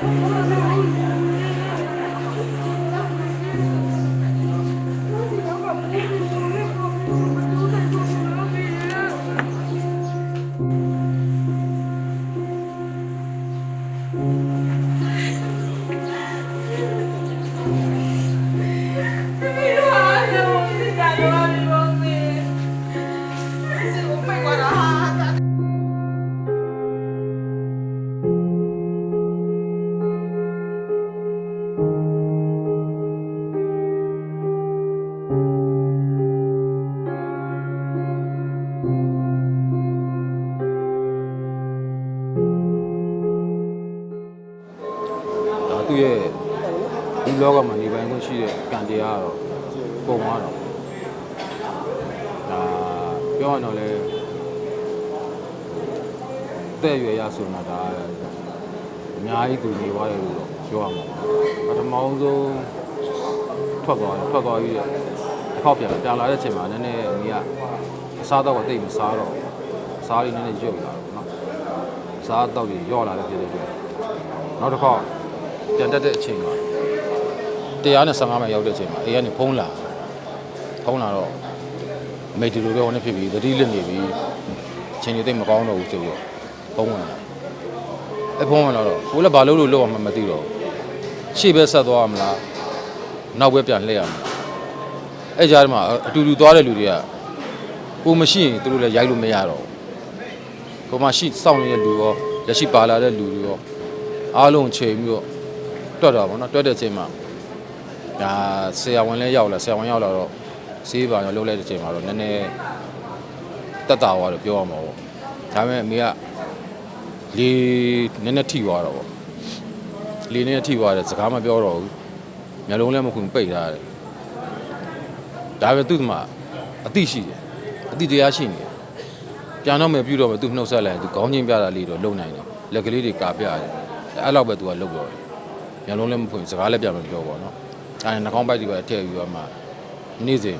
ဒါ လောကမှာနေပိုင်ခွင့်ရှိတဲ့ကံတရားတော့ပုံသွားတော့ဒါပြောရတော့လဲတဲ့ရွယ်ရဆိုမှဒါအများကြီးသူနေသွားတယ်လို့ပြောရမှာပထမဆုံးထွက်သွားတယ်ထွက်သွားပြီးအဖောက်ပြန်ပြန်လာတဲ့အချိန်မှာနည်းနည်းအမေကအစားတော့အသိမစားတော့အစားလေးနည်းနည်းရုပ်လာတော့နော်အစားတော့ကြီးရော့လာတဲ့ဖြစ်တဲ့အတွက်နောက်တစ်ခေါက်ပြန်တက်တဲ့အချိန်မှာ 115မိုင်ရောက်တဲ့အချိန်မှာအေးကနေဖုံးလာဖုံးလာတော့အမေဒီလိုပဲဟိုနေ့ဖြစ်ပြီးသတိလစ်နေပြီးအချိန်ကြီးသိပ်မကောင်းတော့ဘူးဆိုပြီးတော့ဖုံးဝင်လာအဲဖုံးဝင်လာတော့ကိုလည်းဘာလို့လို့လောက်အောင်မသိတော့ဘူးရှေ့ပဲဆက်သွားရမလားနောက်ပဲပြန်လှည့်ရမလားအဲကြားထဲမှာအတူတူသွားတဲ့လူတွေကကိုမရှိရင်သူတို့လည်းရိုက်လို့မရတော့ဘူးကိုမရှိစောင့်နေတဲ့လူရောလက်ရှိပါလာတဲ့လူတွေရောအားလုံးချိန်ပြီးတော့တွတ်တော့ဗောနော်တွတ်တဲ့အချိန်မှာ ဒါဆရာဝန်လည်းရောက်လာဆရာဝန်ရောက်လာတော့ဆေးပါရောလုံးလိုက်တဲ့အချိန်မှာတော့နည်းနည်းတက်တာသွားတော့ပြောရမှာပေါ့ဒါပေမဲ့အမေကလေနည်းနည်းထိသွားတော့ဗောလေနည်းနည်းထိသွားတယ်စကားမပြောတော့ဘူးမျက်လုံးလည်းမခွင်ပိတ်ထားတယ်ဒါပေမဲ့သူ့မှာအသိရှိတယ်အသိတရားရှိနေတယ်ပြန်တော့မယ်ပြုတော့မယ်သူနှုတ်ဆက်လိုက်သူခေါင်းချင်းပြတာလေးတော့လုံနိုင်တယ်လက်ကလေးတွေကာပြတယ်အဲ့လောက်ပဲသူကလုံတော့တယ်ညလုံးလည်းမဖွင့်စကားလည်းပြမပြောပါတော့။ အဲနှာခေါင်းပိုက်တွေပဲထည့်ပြီးတော့မှနေ့စဉ်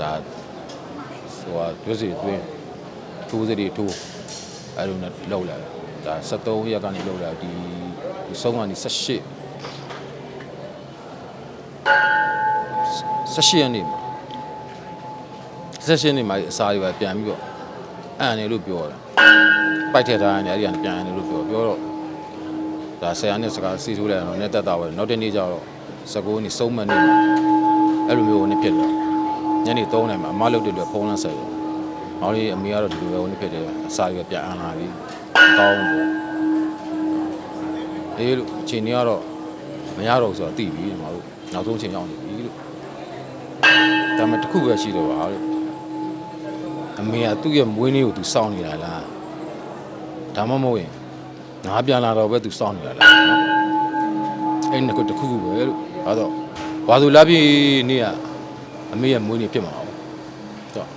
ဒါဟိုဟာဒွစီအတွင်းထိုးစရီထိုးအဲလိုနဲ့လောက်လာတယ်။ဒါ73ရက်ကနေလောက်လာဒီဒီဆုံးကနေ18 18ရက်နေ့မှာ18ရက်နေ့မှာအစာတွေပဲပြန်ပြီးတော့အန်တယ်လို့ပြောတယ်။ပိုက်ထည့်ထားတယ်အဲ့ဒီကနေပြန်အန်တယ်လို့ပြောပြောတော့ဒါဆရာနဲ့စကားစီထိုးလိုက်တော့နဲ့တက်တာပဲနောက်တစ်နေ့ကျတော့ 19နှစ်စုံမနေမှာအဲ့လိုမျိုးဝင်ဖြစ်တယ်ညနေ3နိုင်မှာအမလုပ်တဲ့လူဖုန်းလန်းဆက်ရ။နောက်လေးအမေကတော့ဒီလိုပဲဝင်ဖြစ်တယ်အစာရွက်ပြန်အန်လာပြီ။ကောင်းပေါ့။အေးလို့အချိန်ကြီးကတော့မရတော့ဘူးဆိုတော့သိပြီဒီမှာလို့နောက်ဆုံးအချိန်ရောက်နေပြီလို့။ဒါမှတစ်ခုပဲရှိတော့ပါလို့။အမေကသူ့ရဲ့မွေးနေ့ကိုသူစောင့်နေတာလား။ဒါမှမဟုတ်ရင်ငါပြန်လာတော့ပဲသူစောင့်နေတာလား နော်အဲ့နှစ်ခုတစ်ခုခုပဲလို့ဒါတော့ဘာသူလာပြီနေ့ကအမေရဲ့မွေးနေ့ဖြစ်မှာပေါ့တော့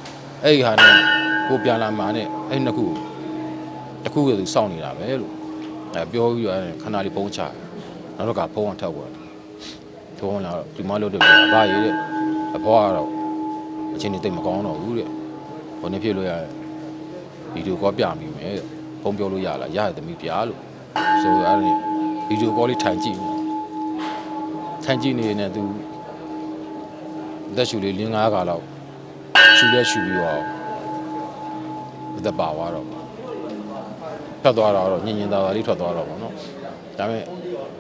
အဲ့ဒီဟာနဲ့ကိုပြန်လာမှာနဲ့အဲ့နှစ်ခုတစ်ခုကသူစောင့်နေတာပဲလို့အဲပြောပြီးတော့ခဏလေးပုံချနောက်တော့ကဖုန်းကထောက်ပေါ်ဖုန်းလာတော့ဒီမလို့တော့အဘရေးတဲ့အဖွားကတော့အချင်းနေတိတ်မကောင်းတော့ဘူးတဲ့ဘယ်နဲ့ဖြစ်လို့ရဗီဒီယိုကောပြမိမယ်တဲ့ဖုန်းပြောလို့ရလားရတယ်သမီးပြားလို့ဆိုအဲ့ဒါဗီဒီယိုကောလေးထိုင်ကြည့်နေ ထိုင်ကြည့်နေနေသူသက်ရှူလေး၄၅ခါလောက်ရှူလဲရှူပြီးတော့သက်ပါသွားတော့ထွက်သွားတော့ညင်ညင်သာသာလေးထွက်သွားတော့ဗောနော်ဒါပေမဲ့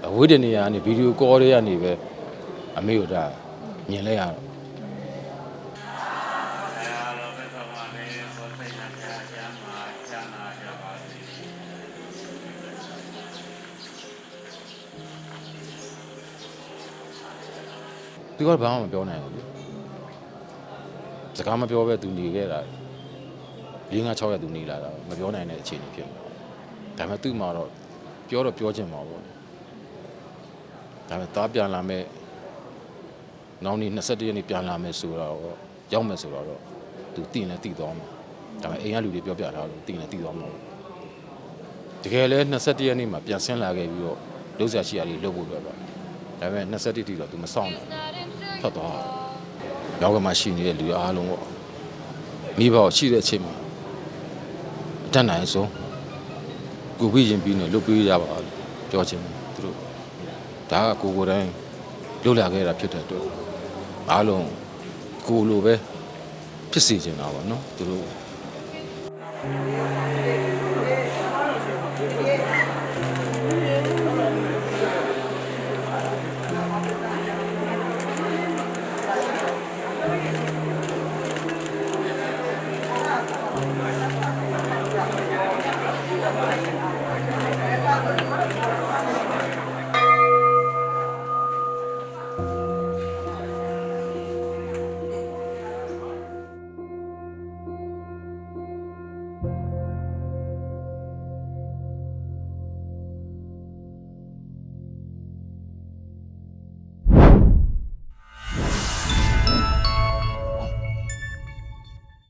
အဝိဒနေရကနေဗီဒီယိုကောလေးကနေပဲအမေတို့ဒါမြင်လဲရတော့ သူကဘာမှမပြောနိုင်ဘူးလေစကားမပြောပဲသူနေခဲ့တာ၄၅6ရက်သူနေလာတာမပြောနိုင်တဲ့အခြေအနေဖြစ်နေတာဒါပေမဲ့သူ့မှာတော့ပြောတော့ပြောချင်မှာပေါ့ဒါပေမဲ့သားပြန်လာမဲ့နောက်နေ့21ရက်နေ့ပြန်လာမယ်ဆိုတော့ရောက်မယ်ဆိုတော့သူတည်နေတည်သွားမှာဒါပေမဲ့အိမ်ကလူတွေပြောပြထားလို့တည်နေတည်သွားမှာတကယ်လဲ21ရက်နေ့မှာပြန်ဆင်းလာခဲ့ပြီးတော့လုံးဆရာရှိရာတွေလုပ်ဖို့ပဲပါဒါပေမဲ့21တိတော့သူမဆောင်နိုင်ဘူး ထွက်သွားရောက်ကမှရှိနေတဲ့လူတွေအားလုံးပေါ့မိဘကိုရှိတဲ့အချိန်မှာအအတတ်နိုင်ဆုံးကိုပြီးရင်ပြီးနေလုပ်ပေးရပါလို့ပြောချင်တယ်သူတို့ဒါကကိုကိုယ်တိုင်းလုပ်လာခဲ့တာဖြစ်တဲ့အတွက်အားလုံးကိုလိုပဲဖြစ်စီချင်တာပါနော်သူတို့